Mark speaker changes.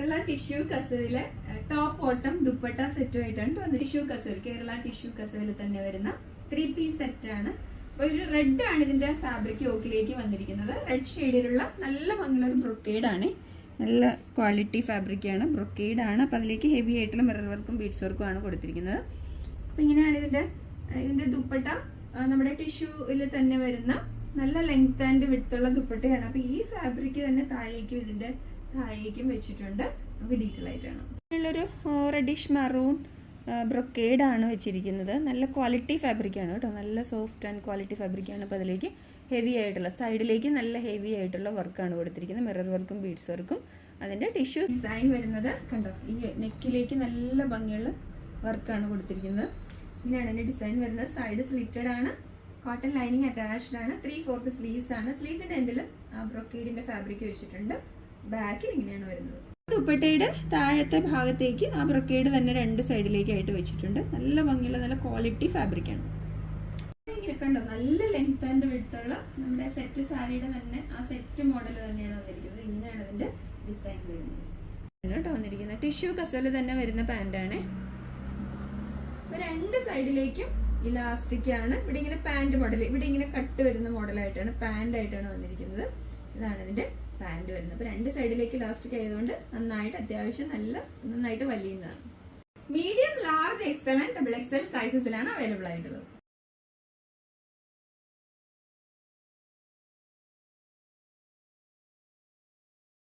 Speaker 1: Kerala tissue കസവിലെ top bottom dupatta സെറ്റുമായിട്ടാണ് വന്നത് ടിഷ്യൂ കസവിൽ കേരള ടിഷ്യൂ കസവിൽ തന്നെ വരുന്ന ത്രീ പീസ് സെറ്റ് ആണ്. അപ്പൊ ഒരു റെഡ് ആണ് ഇതിന്റെ ഫാബ്രിക് ഓക്കിലേക്ക് വന്നിരിക്കുന്നത്. റെഡ് ഷെയ്ഡിലുള്ള നല്ല ഭംഗിയുള്ള ഒരു ബ്രൊക്കേഡ് ആണ്. നല്ല ക്വാളിറ്റി ഫാബ്രിക് ആണ് ബ്രൊക്കേഡ് ആണ്. അപ്പൊ അതിലേക്ക് ഹെവി ആയിട്ടുള്ള മിറർ വർക്കും ബീഡ്സ് വർക്കും ആണ് കൊടുത്തിരിക്കുന്നത്. അപ്പൊ ഇങ്ങനെയാണ് ഇതിന്റെ ഇതിന്റെ ദുപ്പട്ട. നമ്മുടെ ടിഷ്യൂവിൽ തന്നെ വരുന്ന നല്ല ലെങ്ത് ആൻഡ് വിടുത്തുള്ള ദുപ്പട്ടയാണ്. അപ്പൊ ഈ ഫാബ്രിക് തന്നെ താഴേക്കും ഇതിന്റെ താഴേക്കും വെച്ചിട്ടുണ്ട്. നമുക്ക് ഡീറ്റെയിൽ ആയിട്ടാണ്. ഉള്ളൊരു റെഡിഷ് മറൂൺ ബ്രൊക്കേഡ് ആണ് വെച്ചിരിക്കുന്നത്. നല്ല ക്വാളിറ്റി ഫാബ്രിക് ആണ് കേട്ടോ. നല്ല സോഫ്റ്റ് ആൻഡ് ക്വാളിറ്റി ഫാബ്രിക് ആണ് അപ്പോൾ അതിലേക്ക് ഹെവി ആയിട്ടുള്ള സൈഡിലേക്ക് നല്ല ഹെവി ആയിട്ടുള്ള വർക്കാണ് കൊടുത്തിരിക്കുന്നത്. മിറർ വർക്കും ബീഡ്സ് വർക്കും അതിന്റെ ടിഷ്യൂ ഡിസൈൻ വരുന്നത് കണ്ടോ? ഈ നെക്കിലേക്ക് നല്ല ഭംഗിയുള്ള വർക്കാണ് കൊടുത്തിരിക്കുന്നത്. ഇങ്ങനെയാണ് അതിന്റെ ഡിസൈൻ വരുന്നത്. സൈഡ് സ്ലിറ്റഡ് ആണ്. കോട്ടൺ ലൈനിങ് അറ്റാച്ച്ഡ് ആണ്. ത്രീ ഫോർത്ത് സ്ലീവ്സ് ആണ് സ്ലീവ്സിന്റെ എൻഡിൽ ബ്രൊക്കേഡിന്റെ ഫാബ്രിക് വെച്ചിട്ടുണ്ട്. ബാക്കിൽ ഇങ്ങനെയാണ് വരുന്നത്. ദുപ്പട്ടയുടെ താഴത്തെ ഭാഗത്തേക്ക് ആ ബ്രൊക്കേഡ് തന്നെ രണ്ട് സൈഡിലേക്കായിട്ട് വെച്ചിട്ടുണ്ട്. നല്ല ഭംഗിയുള്ള നല്ല ക്വാളിറ്റി ഫാബ്രിക് ആണ്. ഇങ്ങനെ കണ്ടോ? നല്ല ലെങ്ത് ആൻഡ് വിടുത്തുള്ള നമ്മുടെ സെറ്റ് സാരിയുടെ തന്നെ ആ സെറ്റ് മോഡൽ തന്നെയാണ് വന്നിരിക്കുന്നത്. ഇങ്ങനെയാണ് അതിന്റെ ഡിസൈൻ വരുന്നത്. കേട്ടോ വന്നിരിക്കുന്നത്. ടിഷ്യൂ കസൽ തന്നെ വരുന്ന പാന്റാണ് ആണ്. രണ്ട് സൈഡിലേക്കും ഇലാസ്റ്റിക് ആണ്. ഇവിടെ ഇങ്ങനെ പാന്റ് മോഡൽ ഇവിടെ ഇങ്ങനെ കട്ട് വരുന്ന മോഡലായിട്ടാണ് പാന്റ് ആയിട്ടാണ് വന്നിരിക്കുന്നത്. ഇതാണ് ഇതിന്റെ പാന്റ് വരുന്നത്. അപ്പൊ രണ്ട് സൈഡിലേക്ക് ഇലാസ്റ്റിക് ആയതുകൊണ്ട് നന്നായിട്ട് അത്യാവശ്യം നല്ല നന്നായിട്ട് വലിയുന്നതാണ്. Medium large XL and double XL സൈസസിലാണ് available ആയിട്ടുള്ളത്.